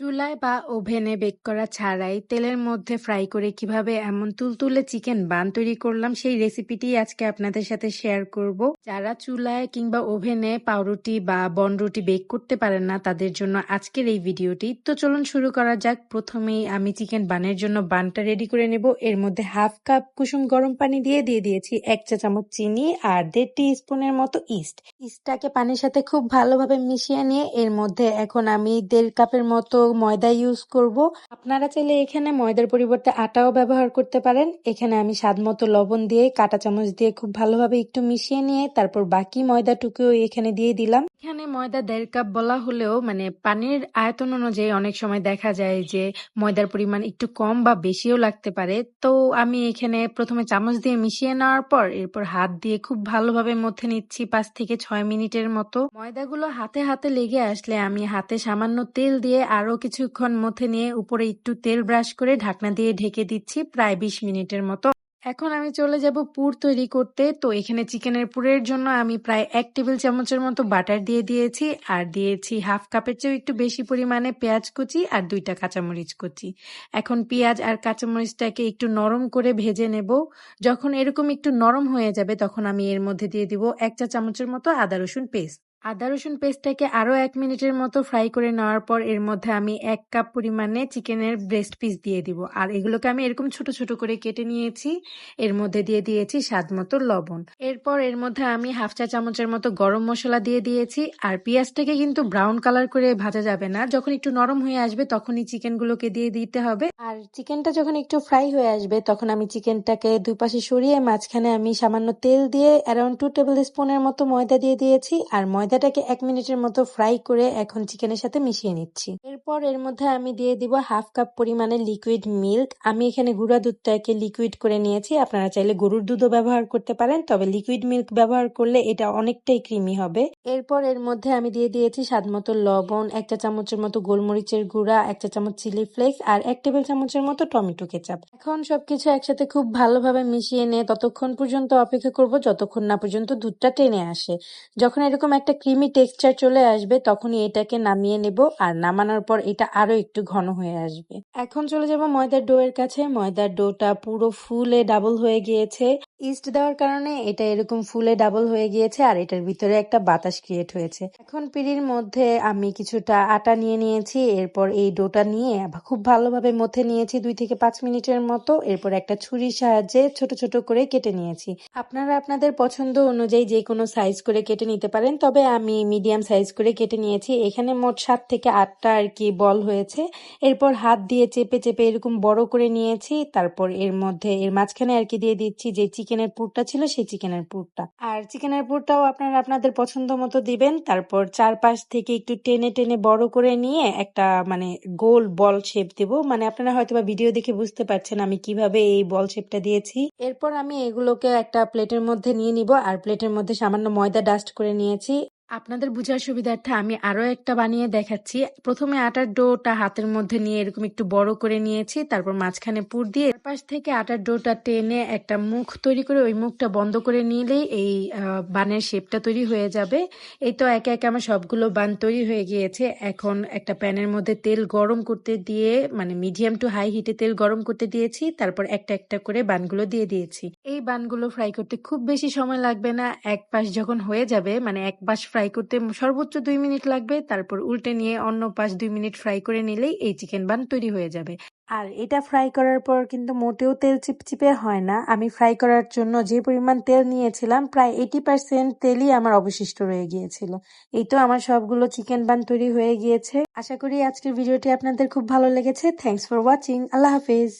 চুলায় বা ওভেনে বেক করা ছাড়াই তেলের মধ্যে ফ্রাই করে কীভাবে এমন তুলতুলে চিকেন বান তৈরি করলাম, সেই রেসিপিটি আজকে আপনাদের সাথে শেয়ার করব। যারা চুলায় কিংবা ওভেনে পাউরুটি বা বনরুটি বেক করতে পারেন না, তাদের জন্য আজকের এই ভিডিওটি। তো চলুন শুরু করা যাক। প্রথমেই আমি চিকেন বানের জন্য বানটা রেডি করে নেব। এর মধ্যে হাফ কাপ কুসুম গরম পানি দিয়ে দিয়ে দিয়েছি এক চা চামচ চিনি আর দেড় টি স্পুনের মতো ইস্ট। ইস্টটাকে পানির সাথে খুব ভালোভাবে মিশিয়ে নিয়ে এর মধ্যে এখন আমি দেড় কাপের মতো ময়দা ইউজ করব। আপনারা চাইলে এখানে ময়দার পরিবর্তে আটাও ব্যবহার করতে পারেন। এখানে আমি স্বাদ মতো লবণ দিয়ে, কাটা চামচ দিয়ে খুব ভালোভাবে একটু মিশিয়ে নিয়ে তারপর বাকি ময়দাটুকুও এখানে দিয়ে দিলাম। এখানে ময়দা দেড় কাপ বলা হলেও মানে পানির আয়তন অনুযায়ী অনেক সময় দেখা যায় যে ময়দার পরিমাণ একটু কম বা বেশিও লাগতে পারে। তো আমি এখানে প্রথমে চামচ দিয়ে মিশিয়ে নেওয়ার পর এরপর হাত দিয়ে খুব ভালোভাবে মথে নিচ্ছি পাঁচ থেকে ছয় মিনিটের মতো। ময়দাগুলো হাতে হাতে লেগে আসলে আমি হাতে সামান্য তেল দিয়ে আরও কিছুক্ষণ মথে নিয়ে উপরে একটু তেল ব্রাশ করে ঢাকনা দিয়ে ঢেকে দিচ্ছি, প্রায় বিশ মিনিটের মতো। এখন আমি চলে যাব পুর তৈরি করতে। তো এখানে চিকেনের পুরের জন্য আমি প্রায় এক টেবিল চামচের মতো বাটার দিয়ে দিয়েছি, আর দিয়েছি হাফ কাপের চেয়েও একটু বেশি পরিমাণে পেঁয়াজ কুচি আর দুইটা কাঁচামরিচ কুচি। এখন পেঁয়াজ আর কাঁচামরিচটাকে একটু নরম করে ভেজে নেব। যখন এরকম একটু নরম হয়ে যাবে, তখন আমি এর মধ্যে দিয়ে দিব এক চা চামচের মতো আদা রসুন পেস্ট। আদা রসুন পেস্টটাকে আরও এক মিনিটের মতো ফ্রাই করে নেওয়ার পর এর মধ্যে আমি এক কাপ পরিমাণে চিকেনের ব্রেস্ট পিস দিয়ে দিব। আর এগুলোকে আমি এরকম ছোট ছোট করে কেটে নিয়েছি। এর মধ্যে দিয়ে দিয়েছি স্বাদ মতো লবণ। এরপর এর মধ্যে আমি হাফ চা চামচের মতো গরম মশলা দিয়ে দিয়েছি। আর পেঁয়াজটাকে কিন্তু ব্রাউন কালার করে ভাজা যাবে না। যখন একটু নরম হয়ে আসবে তখনই চিকেনগুলোকে দিয়ে দিতে হবে। আর চিকেনটা যখন একটু ফ্রাই হয়ে আসবে তখন আমি চিকেনটাকে দুই পাশে সরিয়ে মাঝখানে আমি সামান্য তেল দিয়ে অ্যারাউন্ড টু টেবিল স্পুনের মতো ময়দা দিয়ে দিয়েছি। আর ময়দা ময়দাটাকে এক মিনিটের মতো ফ্রাই করে এখন চিকেনের সাথে মিশিয়ে নিচ্ছি। এরপর এর মধ্যে আমি দিয়ে দিব হাফ কাপ পরিমাণে লিকুইড মিল্ক আমি এখানে গুঁড়া দুধটাকে লিকুইড করে নিয়েছি। আপনারা চাইলে গরুর দুধও ব্যবহার করতে পারেন, তবে লিকুইড মিল্ক ব্যবহার করলে এটা অনেকটাই ক্রিমি হবে। এরপর এর মধ্যে আমি দিয়ে দিয়েছি স্বাদ মতো লবণ একটা চামচের মতো গোলমরিচের গুঁড়া একটা চামচ চিলি ফ্লেক্স আর এক টেবিল চামচের মতো টমেটো কেচাপ এখন সবকিছু একসাথে খুব ভালোভাবে মিশিয়ে নিয়ে ততক্ষণ পর্যন্ত অপেক্ষা করব, যতক্ষণ না পর্যন্ত দুধটা টেনে আসে। যখন এরকম একটা ক্রিমি টেক্সচার চলে আসবে, তখনই এটাকে নামিয়ে নেব আর নামানোর পর এটা আরও একটু ঘন হয়ে আসবে। এখন চলে যাব ময়দার ডো এর কাছে। ময়দার ডোটা পুরো ফুলে ডাবল হয়ে গিয়েছে। ইস্ট দেওয়ার কারণে এটা এরকম ফুলে ডাবল হয়ে গিয়েছে আর এটার ভিতরে একটা বাতাস ক্রিয়েট হয়েছে। এখন পিড়ির মধ্যে আমি কিছুটা আটা নিয়ে নিয়েছি, এরপর এই ডোটা নিয়ে খুব ভালোভাবে মথে নিয়েছি দুই থেকে পাঁচ মিনিটের মতো, এরপর একটা ছুরির সাহায্যে ছোট ছোট করে কেটে নিয়েছি। আপনারা আপনাদের পছন্দ অনুযায়ী যে কোনো সাইজ করে কেটে নিতে পারেন, তবে আমি মিডিয়াম সাইজ করে কেটে নিয়েছি। এখানে মোট সাত থেকে আটটা আর কি বল হয়েছে। এরপর হাত দিয়ে চেপে চেপে এরকম বড় করে নিয়েছি, তারপর এর মধ্যে এর মাঝখানে আর কি দিয়ে দিচ্ছি যে চিকেনের পুরটা ছিল সেই চিকেনের পুরটা। আর চিকেনের পুরটাও আপনারা আপনাদের পছন্দ মতো দিবেন। তারপর চারপাশ থেকে একটু টেনে টেনে বড় করে নিয়ে একটা মানে গোল বল শেপ দিব। মানে আপনারা হয়তো বা ভিডিও দেখে বুঝতে পারছেন আমি কীভাবে এই বল শেপটা দিয়েছি। এরপর আমি এগুলোকে একটা প্লেটের মধ্যে নিয়ে নিব। আর প্লেটের মধ্যে সামান্য ময়দা ডাস্ট করে নিয়েছি। আপনাদের বুঝার সুবিধার্থে আমি আরও একটা বানিয়ে দেখাচ্ছি। প্রথমে আটার ডোটা হাতের মধ্যে নিয়ে এরকম একটু বড় করে নিয়েছি, তারপর মাঝখানে পুর দিয়ে পাশ থেকে আটার ডোটা টেনে একটা মুখ তৈরি করে ওই মুখটা বন্ধ করে নিলেই এই বানের শেপটা তৈরি হয়ে যাবে। এই তো একে একে আমার সবগুলো বান তৈরি হয়ে গিয়েছে। এখন একটা প্যানের মধ্যে তেল গরম করতে দিয়ে মানে মিডিয়াম টু হাই হিটে তেল গরম করতে দিয়েছি, তারপর একটা একটা করে বানগুলো দিয়ে দিয়েছি। এই বানগুলো ফ্রাই করতে খুব বেশি সময় লাগবে না, এক পাশ যখন হয়ে যাবে মানে এক পাশ ফ্রাই করতে সর্বোচ্চ দুই মিনিট লাগবে। তারপর উল্টে নিয়ে অন্য পাশ দুই মিনিট ফ্রাই করে নিলেই এই চিকেন বান তৈরি হয়ে যাবে। আর এটা ফ্রাই করার পর কিন্তু মোটেও তেল চিপচিপে হয় না। আমি ফ্রাই করার জন্য যে পরিমাণ তেল নিয়েছিলাম, প্রায় এইটি পার্সেন্ট তেলই আমার অবশিষ্ট রয়ে গিয়েছিল। এই তো আমার সবগুলো চিকেন বান তৈরি হয়ে গিয়েছে। আশা করি আজকের ভিডিওটি আপনাদের খুব ভালো লেগেছে। থ্যাংকস ফর ওয়াচিং আল্লাহ হাফিজ।